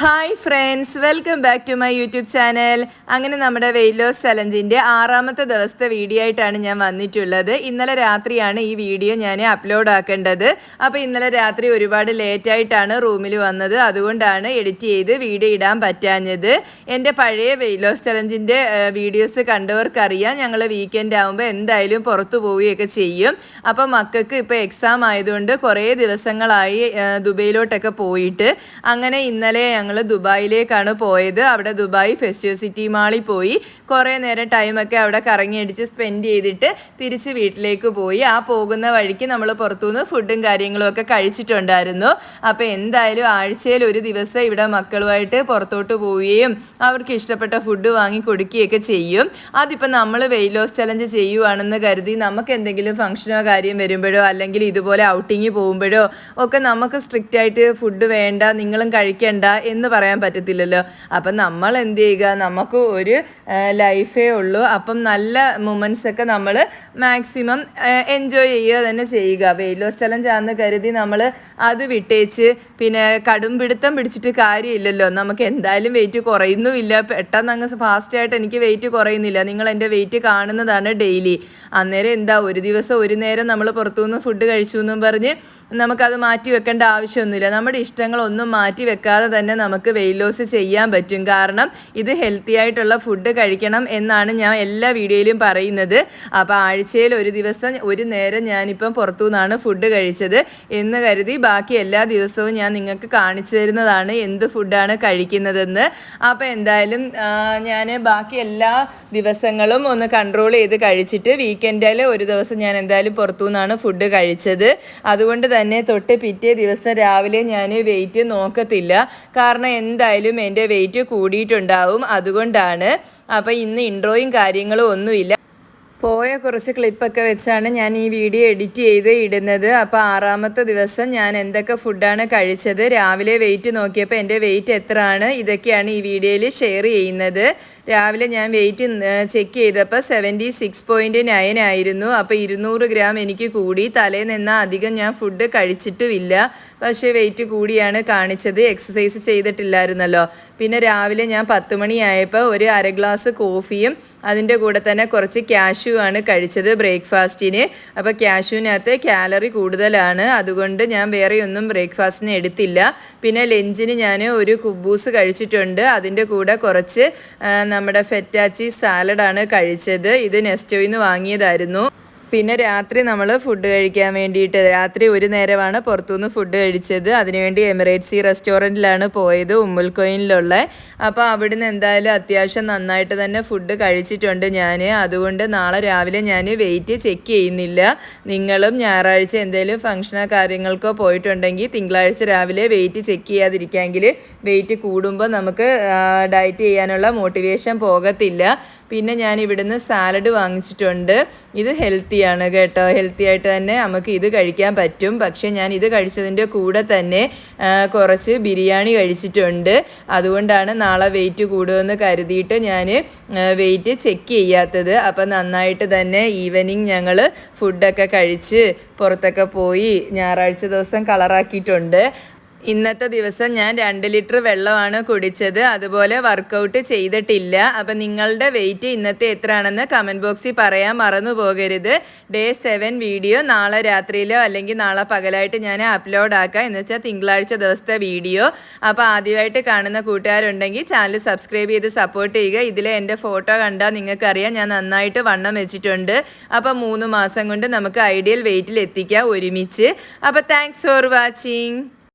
Hi friends welcome back to my YouTube channel അങ്ങനെ നമ്മുടെ wait loss ചലഞ്ചിന്റെ ആറാമത്തെ ദിവസത്തെ വീഡിയോ ആയിട്ടാണ് ഞാൻ വന്നിട്ടുള്ളത്. ഇന്നലെ രാത്രിയാണ് ഈ വീഡിയോ ഞാൻ അപ്ലോഡ് ആക്കേണ്ടത്. അപ്പോൾ ഇന്നലെ രാത്രി ഒരുപാട് ലേറ്റായിട്ടാണ് റൂമിൽ വന്നത്. അതുകൊണ്ടാണ് എഡിറ്റ് ചെയ്ത് വീഡിയോ ഇടാൻ പറ്റാഞ്ഞത്. എന്റെ പഴയ വെയിറ്റ് ലോസ് ചലഞ്ചിന്റെ വീഡിയോസ് കണ്ടവർക്കറിയാം. ഞങ്ങൾ വീക്കെൻഡ് ആകുമ്പോൾ എന്തായാലും പുറത്തു പോവുകയൊക്കെ ചെയ്യും. അപ്പോൾ മക്കൾക്ക് ഇപ്പോൾ എക്സാം ആയതുകൊണ്ട് കുറേ ദിവസങ്ങളായി ദുബൈയിലോട്ടൊക്കെ പോയിട്ട് അങ്ങനെ ഇന്നലെ ഞങ്ങൾ ദുബായിലേക്കാണ് പോയത്. അവിടെ ദുബായ് ഫെസ്റ്റിവൽ സിറ്റി മാളിൽ പോയി. കുറേ നേരം ടൈമൊക്കെ അവിടെ കറങ്ങിയടിച്ച് സ്പെൻഡ് ചെയ്തിട്ട് തിരിച്ച് വീട്ടിലേക്ക് പോയി. ആ പോകുന്ന വഴിക്ക് നമ്മൾ പുറത്തുനിന്ന് ഫുഡും കാര്യങ്ങളും ഒക്കെ കഴിച്ചിട്ടുണ്ടായിരുന്നു. അപ്പോൾ എന്തായാലും ആഴ്ചയിൽ ഒരു ദിവസം ഇവിടെ മക്കളുമായിട്ട് പുറത്തോട്ട് പോവുകയും അവർക്ക് ഇഷ്ടപ്പെട്ട ഫുഡ് വാങ്ങി കൊടുക്കുകയൊക്കെ ചെയ്യും. അതിപ്പോൾ നമ്മൾ വെയിറ്റ് ലോസ് ചലഞ്ച് ചെയ്യുവാണെന്ന് കരുതി നമുക്ക് എന്തെങ്കിലും ഫംഗ്ഷനോ കാര്യം വരുമ്പോഴോ അല്ലെങ്കിൽ ഇതുപോലെ ഔട്ടിങ് പോകുമ്പോഴോ ഒക്കെ നമുക്ക് സ്ട്രിക്റ്റ് ആയിട്ട് ഫുഡ് വേണ്ട നിങ്ങളും കഴിക്കണ്ട എന്ന് പറയാൻ പറ്റത്തില്ലല്ലോ. അപ്പം നമ്മൾ എന്ത് ചെയ്യുക? നമുക്ക് ഒരു ലൈഫേ ഉള്ളൂ. അപ്പം നല്ല മൊമെന്റ്സ് ഒക്കെ നമ്മൾ മാക്സിമം എൻജോയ് ചെയ്യുക തന്നെ ചെയ്യുക. വെയിറ്റ് ലോസ് ചലഞ്ച് കരുതി നമ്മൾ അത് വിട്ടേച്ച് പിന്നെ കടും പിടുത്തം പിടിച്ചിട്ട് കാര്യമില്ലല്ലോ. നമുക്ക് എന്തായാലും വെയിറ്റ് കുറയുന്നുമില്ല. പെട്ടെന്ന് അങ്ങ് ഫാസ്റ്റായിട്ട് എനിക്ക് വെയിറ്റ് കുറയുന്നില്ല. നിങ്ങൾ എന്റെ വെയിറ്റ് കാണുന്നതാണ് ഡെയിലി അന്നേരം എന്താ? ഒരു ദിവസം ഒരു നേരം നമ്മൾ പുറത്തുനിന്ന് ഫുഡ് കഴിച്ചു എന്നും പറഞ്ഞ് നമുക്കത് മാറ്റി വെക്കേണ്ട ആവശ്യമൊന്നുമില്ല. നമ്മുടെ ഇഷ്ടങ്ങളൊന്നും മാറ്റി വെക്കാതെ തന്നെ നമുക്ക് വെയിറ്റ് ലോസ് ചെയ്യാൻ പറ്റും. കാരണം ഇത് ഹെൽത്തി ആയിട്ടുള്ള ഫുഡ് കഴിക്കണം എന്നാണ് ഞാൻ എല്ലാ വീഡിയോയിലും പറയുന്നത്. അപ്പോൾ ആഴ്ചയിൽ ഒരു ദിവസം ഒരു നേരം ഞാനിപ്പം പുറത്തുനിന്നാണ് ഫുഡ് കഴിച്ചത് എന്ന് കരുതി ബാക്കി എല്ലാ ദിവസവും ഞാൻ നിങ്ങൾക്ക് കാണിച്ചു തരുന്നതാണ് എന്ത് ഫുഡാണ് കഴിക്കുന്നതെന്ന്. അപ്പോൾ എന്തായാലും ഞാൻ ബാക്കി എല്ലാ ദിവസങ്ങളും ഒന്ന് കൺട്രോൾ ചെയ്ത് കഴിച്ചിട്ട് വീക്കെൻഡിൽ ഒരു ദിവസം ഞാൻ എന്തായാലും പുറത്തുനിന്നാണ് ഫുഡ് കഴിച്ചത്. അതുകൊണ്ട് തന്നെ തൊട്ട് പിറ്റേ ദിവസം രാവിലെ ഞാൻ വെയിറ്റ് നോക്കത്തില്ല. കാരണം എന്തായാലും എന്റെ വെയിറ്റ് കൂടിയിട്ടുണ്ടാവും. അതുകൊണ്ടാണ്. അപ്പോൾ ഇന്ന് ഇൻട്രോയും കാര്യങ്ങളും ഒന്നുമില്ല. പോയ കുറച്ച് ക്ലിപ്പൊക്കെ വെച്ചാണ് ഞാൻ ഈ വീഡിയോ എഡിറ്റ് ചെയ്ത് ഇടുന്നത്. അപ്പോൾ ആറാമത്തെ ദിവസം ഞാൻ എന്തൊക്കെ ഫുഡാണ് കഴിച്ചത് രാവിലെ വെയിറ്റ് നോക്കിയപ്പോൾ എന്റെ വെയിറ്റ് എത്രയാണ് ഇതൊക്കെയാണ് ഈ വീഡിയോയിൽ ഷെയർ ചെയ്യുന്നത്. രാവിലെ ഞാൻ വെയിറ്റ് ചെക്ക് ചെയ്തപ്പോൾ സെവന്റി സിക്സ് പോയിന്റ് നയൻ ആയിരുന്നു. അപ്പോൾ ഇരുന്നൂറ് ഗ്രാം എനിക്ക് കൂടി. തലേന്ന് അധികം ഞാൻ ഫുഡ് കഴിച്ചിട്ടുമില്ല. പക്ഷേ വെയിറ്റ് കൂടിയാണ് കാണിച്ചത്. എക്സസൈസ് ചെയ്തിട്ടില്ലായിരുന്നല്ലോ. പിന്നെ രാവിലെ ഞാൻ പത്ത് മണിയായപ്പോൾ ഒരു അര ഗ്ലാസ് കോഫിയും അതിന്റെ കൂടെ തന്നെ കുറച്ച് ക്യാഷ്യൂ ആണ് കഴിച്ചത് ബ്രേക്ക്ഫാസ്റ്റിന്. അപ്പോൾ ക്യാഷ്യൂവിനകത്ത് കാലറി കൂടുതലാണ്. അതുകൊണ്ട് ഞാൻ വേറെ ഒന്നും ബ്രേക്ക്ഫാസ്റ്റിന് എടുത്തില്ല. പിന്നെ ലഞ്ചിന് ഞാൻ ഒരു കുബൂസ് കഴിച്ചിട്ടുണ്ട്. അതിന്റെ കൂടെ കുറച്ച് നമ്മുടെ ഫെറ്റാച്ചി സാലഡാണ് കഴിച്ചത്. ഇത് നെസ്റ്റോയിൽ നിന്ന് വാങ്ങിയതായിരുന്നു. പിന്നെ രാത്രി നമ്മൾ ഫുഡ് കഴിക്കാൻ വേണ്ടിയിട്ട് രാത്രി ഒരു നേരമാണ് പുറത്തുനിന്ന് ഫുഡ് കഴിച്ചത്. അതിനുവേണ്ടി എമിറേറ്റ്സി റെസ്റ്റോറന്റിലാണ് പോയത് ഉമ്മുൽക്കോയിലുള്ള അപ്പോൾ അവിടുന്ന് എന്തായാലും അത്യാവശ്യം നന്നായിട്ട് തന്നെ ഫുഡ് കഴിച്ചിട്ടുണ്ട് ഞാൻ അതുകൊണ്ട് നാളെ രാവിലെ ഞാൻ വെയിറ്റ് ചെക്ക് ചെയ്യുന്നില്ല. നിങ്ങളും ഞായറാഴ്ച എന്തെങ്കിലും ഫംഗ്ഷനോ കാര്യങ്ങൾക്കോ പോയിട്ടുണ്ടെങ്കിൽ തിങ്കളാഴ്ച രാവിലെ വെയിറ്റ് ചെക്ക് ചെയ്യാതിരിക്കാമെങ്കിൽ വെയിറ്റ് കൂടുമ്പോൾ നമുക്ക് ഡയറ്റ് ചെയ്യാനുള്ള മോട്ടിവേഷൻ പോകത്തില്ല. പിന്നെ ഞാൻ ഇവിടുന്ന് സാലഡ് വാങ്ങിച്ചിട്ടുണ്ട്. ഇത് ഹെൽത്തിയാണ് കേട്ടോ. ഹെൽത്തി ആയിട്ട് തന്നെ നമുക്ക് ഇത് കഴിക്കാൻ പറ്റും. പക്ഷേ ഞാൻ ഇത് കഴിച്ചതിന്റെ കൂടെ തന്നെ കുറച്ച് ബിരിയാണി കഴിച്ചിട്ടുണ്ട്. അതുകൊണ്ടാണ് നാളെ വെയിറ്റ് കൂടുമെന്ന് കരുതിയിട്ട് ഞാൻ വെയിറ്റ് ചെക്ക് ചെയ്യാത്തത്. അപ്പം നന്നായിട്ട് തന്നെ ഈവനിങ് ഞങ്ങൾ ഫുഡൊക്കെ കഴിച്ച് പുറത്തൊക്കെ പോയി ഞായറാഴ്ച ദിവസം കളറാക്കിയിട്ടുണ്ട് ഇന്നത്തെ ദിവസം ഞാൻ രണ്ട് ലിറ്റർ വെള്ളമാണ് കുടിച്ചത്. അതുപോലെ വർക്കൗട്ട് ചെയ്തിട്ടില്ല. അപ്പം നിങ്ങളുടെ വെയിറ്റ് ഇന്നത്തെ എത്രയാണെന്ന് കമന്റ് ബോക്സിൽ പറയാൻ മറന്നു പോകരുത്. ഡേ സെവൻ വീഡിയോ നാളെ രാത്രിയിലോ അല്ലെങ്കിൽ നാളെ പകലായിട്ട് ഞാൻ അപ്ലോഡ് ആക്കാം. എന്ന് വെച്ചാൽ തിങ്കളാഴ്ച ദിവസത്തെ വീഡിയോ. അപ്പോൾ ആദ്യമായിട്ട് കാണുന്ന കൂട്ടുകാരുണ്ടെങ്കിൽ ചാനൽ സബ്സ്ക്രൈബ് ചെയ്ത് സപ്പോർട്ട് ചെയ്യുക. ഇതിലെ എന്റെ ഫോട്ടോ കണ്ടാൽ നിങ്ങൾക്കറിയാം ഞാൻ നന്നായിട്ട് വണ്ണം വെച്ചിട്ടുണ്ട്. അപ്പോൾ മൂന്ന് മാസം കൊണ്ട് നമുക്ക് ഐഡിയൽ വെയിറ്റിൽ എത്തിക്കാം ഒരുമിച്ച്. അപ്പോൾ താങ്ക്സ് ഫോർ വാച്ചിങ്